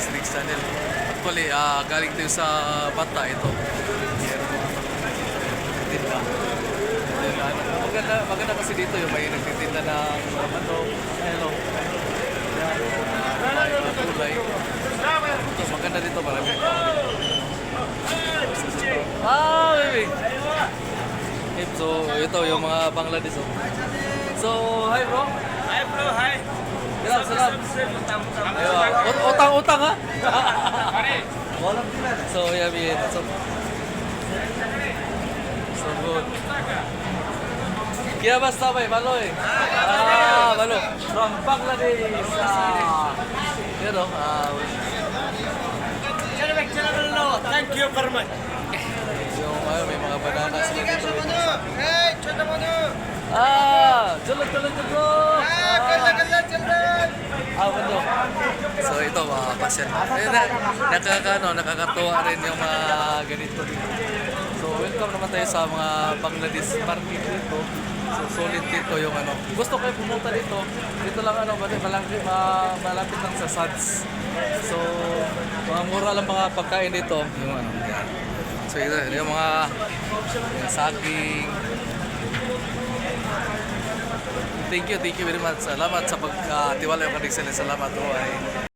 Philippines Next Channel. Actually, ah, galing tayo sa Bata ito. Tinda. Maganda, maganda kasi dito yung may nagtitinda ng manok. Hello. Yan. Ito, maganda dito. Maraming tao. Ah, baby. So, ito yung mga Bangladesh. Oh. So, hi bro. Hi bro, hi. Salam, salam. Utang-utang. Ayun, utang tanga so ya we so so good কি balo, ভাই Ah, balo. from Bangladesh you know thank you very much. Ayo, may Ah, jalan jalan jalan. Ah, kalah kalah jalan. Ah, ano? So ito, mga pasyan. Eh, na, nakaka, ano, nakakatuwa rin yung mga ganito dito. So welcome naman tayo sa mga Bangladesh market dito. So solid dito yung ano. Gusto kayo pumunta dito. Dito lang ano, malapit, malapit, ma- malapit lang sa SADS. So mga mura lang mga pagkain dito. Yung ano. So ito, yung mga yung saging, Thank you, thank you very much. Salamat sa pagkatiwala yung kanig Salamat, Uway.